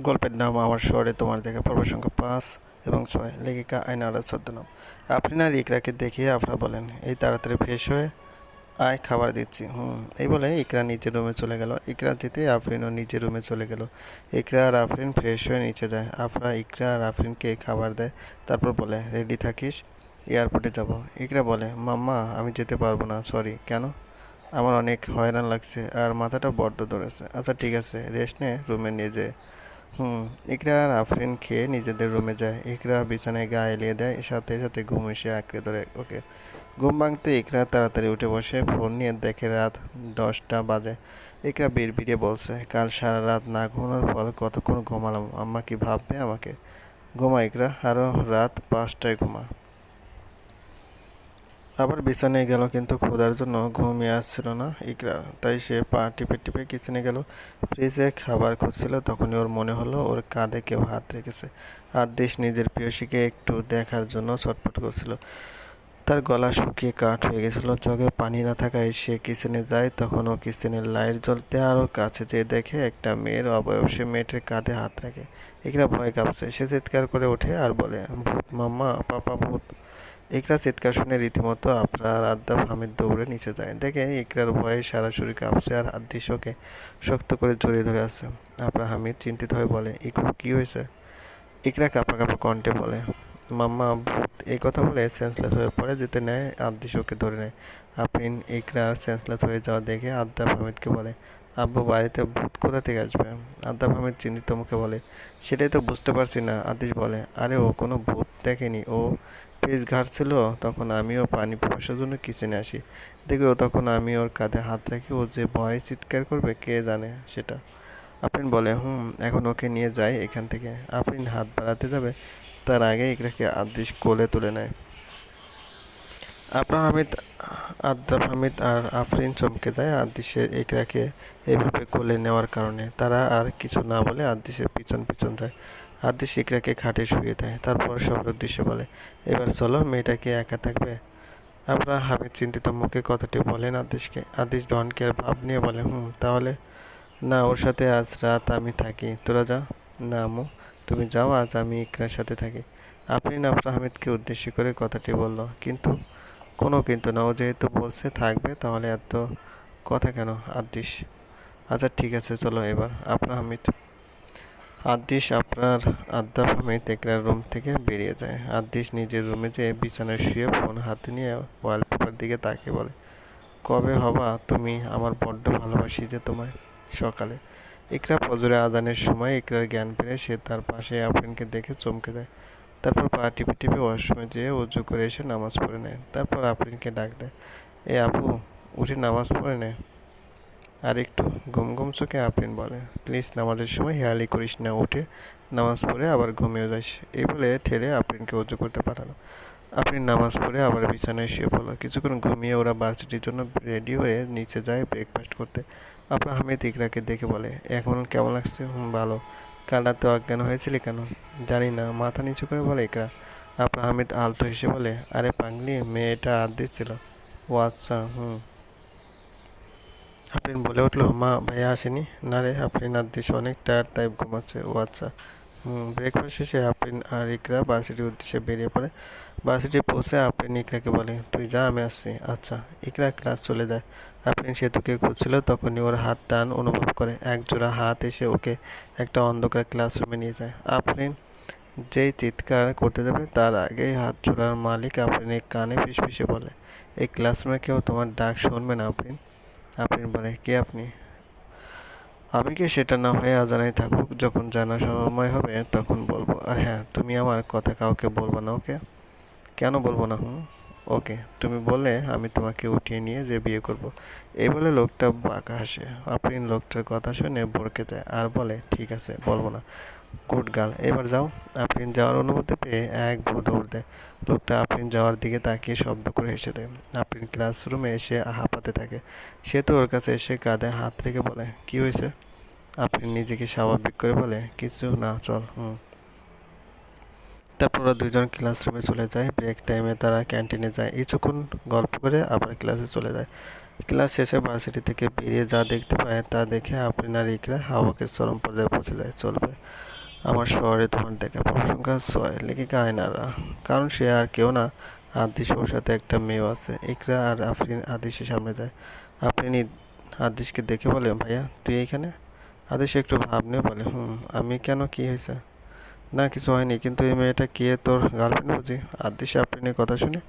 গল্পের নাম আমার শহরে তোমার দেখা পর্ব সংখ্যা পাঁচ এবং ছয়। লেখিকা আয়নারা ছদ্মনাম। আপনি আর ইকরাকে দেখিয়ে আপনারা বলেন, এই তাড়াতাড়ি ফ্রেশ হয়ে আয়, খাবার দিচ্ছি। হুম, এই বলে ইকরা নিচের রুমে চলে গেল। ইকরা যেতে আফরিনও নিচের রুমে চলে গেল। ইকরা আর আফরিন ফ্রেশ হয়ে নিচে যায়। আফরা, ইকরা আর আফরিনকে খাবার দেয়, তারপর বলে, রেডি থাকিস? এয়ারপোর্টে যাব। ইকরা বলে, মাম্মা, আমি যেতে পারব না, সরি। কেন? আমার অনেক হয়রান লাগছে, আর মাথাটা বড্ড ধরেছে। আচ্ছা ঠিক আছে, রেস্ট নে, রুমে নিয়ে যেয়ে। হুম, ইকরা আর আফরিন খেয়ে নিজেদের রুমে যায়। ইকরা বিছানায় গা এলিয়ে দেয়, সাথে সাথে ঘুম এসে আঁকড়ে ধরে ওকে। ঘুম ভাঙতে ইকরা তাড়াতাড়ি উঠে বসে, ফোন নিয়ে দেখে রাত দশটা বাজে। ইকরা বিড়বিড়িয়ে বলছে, কাল সারা রাত না ঘুমানোর ফলে কতক্ষণ ঘুমালাম? আম্মা কি ভাববে আমাকে? ঘুমা ইকরা আরও রাত পাঁচটায় ঘুমা। আবার বিছানায় গেল কিন্তু ক্ষুধার জন্য ঘুমিয়ে আসছিল না ইকরার তাই সে পা টিপে টিপে কিচেনে গেল। ফ্রিজে খাবার খুঁজছিল, তখনই ওর মনে হলো ওর কাঁধে কেউ হাত রেখেছে আর দেশ নিজের প্রিয়সীকে একটু দেখার জন্য ছটফট করছিল। তার গলা শুকিয়ে কাঠ হয়ে গেছিল। চোখে পানি না থাকায় সে কিচেনে যায়, তখন ও কিচেনের লাইট জ্বলতে আরও কাছে যেয়ে দেখে একটা মেয়ের অবয়সী মেয়েটির কাঁধে হাত রাখে। ইকরা ভয় কাঁপছে। সে চিৎকার করে ওঠে আর বলে, ভূত মাম্মা, পাপা ভূত। ইকরা চিৎকার শুনে রীতিমতো আপনার আদ্দাব হামিদ দৌড়ে নিচে যায়। দেখে ইকরার ভয়ে সারা শরীর কাঁপছে আর আদিশকে শক্ত করে জড়িয়ে ধরে আছে। আপনার হামিদ চিন্তিত হয়ে বলে, ইকরু, কি হয়েছে? ইকরা কাঁপা কাঁপা কণ্ঠে বলে, মাম্মা এই কথা বলে সেন্সলেস হয়ে পড়ে যেতে নেয় আদিশকে ধরে নেয়। আপিন ইকরার সেন্সলেস হয়ে যাওয়া দেখে আদ্দাব হামিদকে বলে, আব্বু, বাড়িতে ভূত কোথা থেকে আসবে? আদ্দাব হামিদ চিন্তিত মুখে বলে, সেটাই তো বুঝতে পারছি না। আদিশ বলে, আরে, ও কোনো ভূত দেখেনি। ও পেজ ঘাটছিল, তখন আমিও পানি পিপাসার জন্য কিচেনে আসি। দেখি তখন আমি ওর কাঁধে হাত রাখি ও যে ভয়ে চিৎকার করবে, কে জানে সেটা। আফরিন বলে, হুম, এখন ওকে নিয়ে যাই এখান থেকে। আফরিন হাত বাড়াতে যাবে, তার আগে ইকরাকে আদিশ কোলে তুলে নেয়। আব্রাহ হামিদ আদ্রাফ হামিদ আর আফরিন চমকে যায় আদিশের ইকরাকে এইভাবে কোলে নেওয়ার কারণে। তারা আর কিছু না বলে আদিশের পিছন পিছন যায়। আদিশ ইকরাকে খাটে শুয়ে দেয়, তারপর সবার উদ্দেশ্যে বলে, এবার চলো, মেয়েটাকে একা থাকবে? আব্রাহ হামিদ চিন্তিত মুখে কথাটি বলেন আদিশকে। আদিশ ডনকে আর ভাব নিয়ে বলে, হুম, তাহলে? না, ওর সাথে আজ রাত আমি থাকি। তোরা যা? না আমু তুমি যাও, আজ আমি ইকরার সাথে থাকি। আফরিন আব্রাহ হামিদকে উদ্দেশ্য করে কথাটি বলল, কিন্তু, কোনো কিন্তু না, ও যেহেতু বলছে থাকবে, তাহলে এত কথা কেন? আদিশ? আচ্ছা ঠিক আছে, চলো এবার আপনার হামিদ। আদিশ আপনার আদ্দাফ হামিদ একরার রুম থেকে বেরিয়ে যায়। আদিশ নিজের রুমে যেয়ে বিছানায় শুয়ে ফোন হাতে নিয়ে ওয়ালপেপার দিকে তাকিয়ে বলে, কবে হবা তুমি? আমার বড্ড ভালোবাসি যে তোমায়। সকালে। ইকরা ফজরে আজানের সময় ইকরার জ্ঞান ফিরে, সে তার পাশে আফরিনকে দেখে চমকে দেয়। তারপর পা টিপে টিপে ওয়াশরুমে যেয়ে উজু করে এসে নামাজ পড়ে নেয়। তারপর আফরিনকে ডাক দেয়, এ আপু, উঠে নামাজ পড়ে নেয় আর একটু ঘুম ঘুম চোখে আফরিন বলে প্লিজ নামাজের সময় হেয়ালি করিস না, উঠে নামাজ পড়ে আবার ঘুমিয়ে যাস। এই বলে ঠেলে আফরিনকে উজু করতে পাঠালো। আপনি নামাজ পড়ে আবার বিছানায় শুয়ে পড়ল। কিছুক্ষণ ঘুমিয়ে ওরা ভার্সিটির জন্য রেডি হয়ে নিচে যায় ব্রেকফাস্ট করতে। আপনার হামিদ ইকরাকে দেখে বলে, এখন কেমন লাগছে? হুম, ভালো। কাল রাতে অজ্ঞান হয়েছিলি কেন? জানি না। মাথা নিচু করে বলে ইকরা। আপনার হামিদ আলতো হেসে বলে, আরে পাগলি, মেয়েটা হাত দিচ্ছিল। ও আচ্ছা হুম। আফরিন বলে উঠল, মা ভাইয়া আসেনি? না রে আফরিন আর দিস অনেক টায়ার টাইপ ঘুমাচ্ছে। ও আচ্ছা। ব্রেকফাস্ট শেষে আফরিন আর ইকরা ভার্সিটির উদ্দেশ্যে বেরিয়ে পড়ে। ভার্সিটি পৌঁছে আফরিন ইকরাকে বলে, তুই যা, আমি আসছি। আচ্ছা। ইকরা ক্লাস চলে যায়। আফরিন সেতুকে খুঁজছিল, তখনই ওর হাত টান অনুভব করে। এক জোড়া হাত এসে ওকে একটা অন্ধকার ক্লাসরুমে নিয়ে যায়। আফরিন যেই চিৎকার করতে যাবে, তার আগেই হাত জোড়ার মালিক আফরিনের কানে ফিসফিসে বলে, এই ক্লাসরুমে কেউ তোমার ডাক শুনবে না আফরিন আফরিন বলে কে আপনি? আমি কি সেটা না হয়ে আজানাই থাকুক, যখন জানা সময় হবে তখন বলব। আর হ্যাঁ তুমি আমার কথা কাউকে বলব না, ওকে? কেন বলব না, হুম? ওকে, তুমি বলে আমি তোমাকে উঠিয়ে নিয়ে যে বিয়ে করব। এই বলে লোকটা বাঁকা হাসে। আপনি লোকটার কথা শুনে বরকে দেয়, আর বলে, ঠিক আছে, বলব না। গার্ল এবার যাও, আফরিন যাওয়ার অনুমতি পেয়ে এক ভূ দৌড় দেয়। লোকটা আফরিন যাওয়ার দিকে তাকিয়ে শব্দ করে হেসে দেয়। আফরিন ক্লাসরুমে এসে হাঁপাতে থাকে। সে তো ওর কাছে এসে কাঁধে হাত রেখে বলে, কি হয়েছে? আফরিন নিজেকে স্বাভাবিক করে বলে, কিছু না, চল, হুম। তারপর ওরা দুজন ক্লাসরুমে চলে যায়। ব্রেক টাইমে তারা ক্যান্টিনে যায়। কিছুক্ষণ গল্প করে আবার ক্লাসে চলে যায়। ক্লাস শেষে ভার্সিটি থেকে বেরিয়ে যা দেখতে পায় তা দেখে আফরিন আর ইকরা হাওয়াকে চরম পর্যায়ে পৌঁছে যায়। চলবে। আমার শহরে তোমার দেখা প্রসংখ্যা ছয়, লেখিকা আয়নারা। কারণ সে আর কেউ না আদিশ ওর সাথে একটা মেয়েও আছে, ইকরা আর আফরিন আদিশের সামনে যায়। আফরিন আদিশকে দেখে বলে, ভাইয়া, তুই এইখানে? আদিশ একটু ভাব নিয়ে বলে, হুম, আমি কেন কি হয়েছে? না, কিছু হয়নি, কিন্তু এই মেয়েটা কে তোর গার্লফ্রেন্ড বুঝি? আদিশ আফরিনের কথা শুনে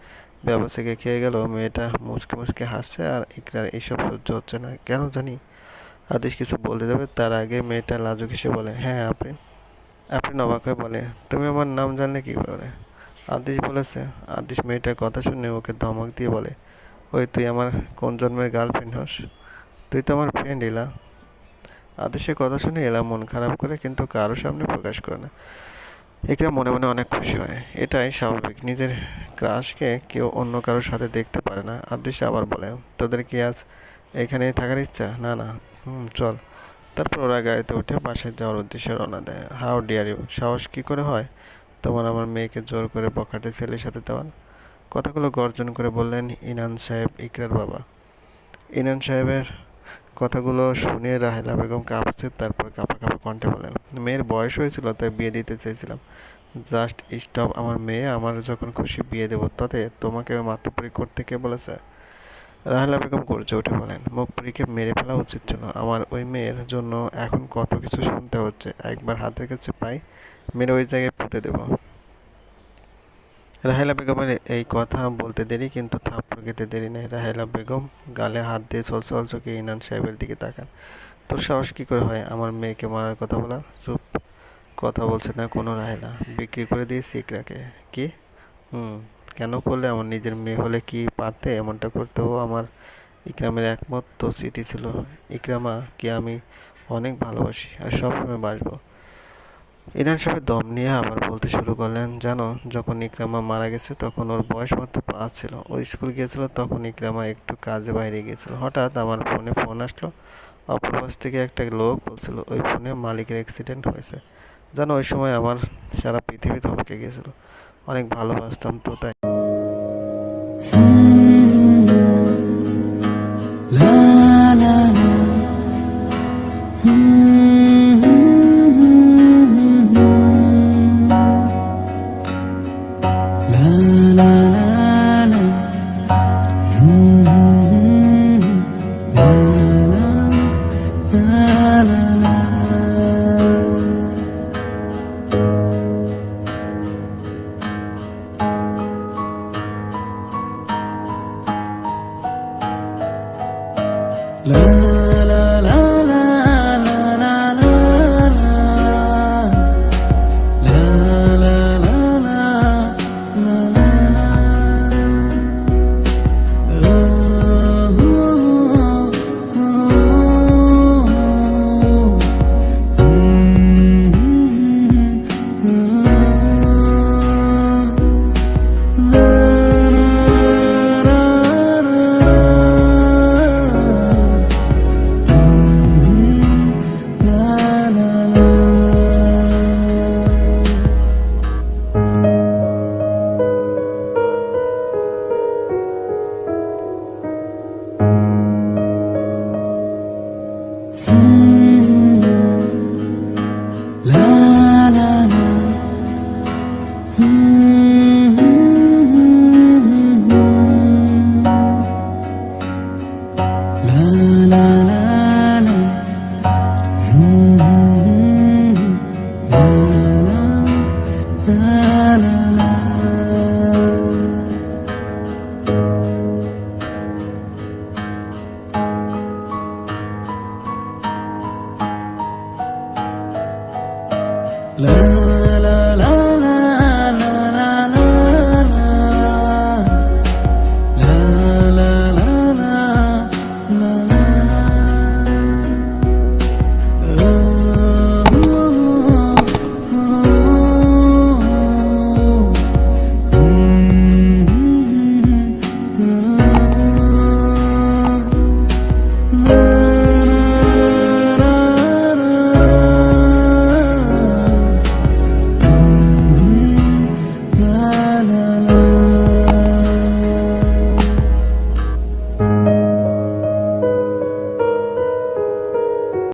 ব্যবসাকে খেয়ে গেল, মেয়েটা মুচকে মুচকে হাসছে আর ইকরার এইসব সহ্য হচ্ছে না, কেন জানি? আদিশ কিছু বলতে যাবে, তার আগে মেয়েটা লাজুক এসে বলে হ্যাঁ আফরিন। আফরিন অবাক হয়ে বলে, তুমি আমার নাম জানলে কী করে আদিশ বলেছে, আদিশ মেয়েটার কথা শুনে ওকে ধমক দিয়ে বলে, ওই তুই আমার কোন জন্মের গার্লফ্রেন্ড হস? তুই তো আমার ফ্রেন্ড এলা। আদেশের কথা শুনে এলা মন খারাপ করে কিন্তু কারও সামনে প্রকাশ করে না। একরা মনে মনে অনেক খুশি হয়। এটাই স্বাভাবিক, নিজের ক্রাশকে কেউ অন্য কারোর সাথে দেখতে পারে না। আদেশ আবার বলে, তোদের কি আজ এখানেই থাকার ইচ্ছা? না না, হুম, চল। তারপর ওরা গাড়িতে উঠে বাসায় যাওয়ার উদ্দেশ্যে রওনা দেয়। How dare you? সাহস কী করে হয়? তোমার আমার মেয়েকে জোর করে বখাটে ছেলের সাথে দেওয়ার? কথাগুলো গর্জন করে বললেন ইনান সাহেব ইকরার বাবা। ইনান সাহেবের কথাগুলো শুনে রাহেলা বেগম কাঁপছে, তারপর কাঁপা কাঁপা কণ্ঠে বলেন মেয়ের বয়স হয়েছিল, তাই বিয়ে দিতে চেয়েছিলাম। জাস্ট স্টপ আমার মেয়ে, আমার যখন খুশি বিয়ে দেবো, তাতে তোমাকে মাতৃপরি করতে কে বলেছে? রাহেলা বেগম গর্জে উঠে বলেন, মুখ পরীকে মেরে ফেলা উচিত ছিল। আমার ওই মেয়ের জন্য এখন কত কিছু শুনতে হচ্ছে। একবার হাতের কাছে পাই, মেরে ওই জায়গায় পুঁতে দেবো। রাহেলা বেগমের এই কথা বলতে দেরি, কিন্তু থাপ্পড় খেতে দেরি নেই। রাহেলা বেগম গালে হাত দিয়ে ছলছল চোখে ইনান সাহেবের দিকে তাকান। তোর সাহস কী করে হয় আমার মেয়েকে মারার কথা বলার? চুপ, কথা বলছে না কোনো রাহেলা। বিক্রি করে দিয়েছি ইকরাকে। কি? হুম কেন করলে, আমার নিজের মেয়ে হলে কি পারতে? এমনটা করতে ও আমার ইকরামের একমাত্র স্মৃতি ছিল। ইকরামা, কি আমি অনেক ভালোবাসি আর সবসময় বাসবো। ইরান সাহেব দম নিয়ে আবার বলতে শুরু করলেন, জানো, যখন ইকরামা মারা গেছে, তখন ওর বয়স মাত্র পাঁচ ছিল। ও স্কুল গিয়েছিল, তখন ইকরামা একটু কাজে বাইরে গিয়েছিল। হঠাৎ আমার ফোনে ফোন আসলো। অপরপাশ থেকে একটা লোক বলছিল, ওই ফোনে মালিকের অ্যাক্সিডেন্ট হয়েছে। জানো, ওই সময় আমার সারা পৃথিবী ধমকে গিয়েছিল। অনেক ভালোবাসতাম তো তাই La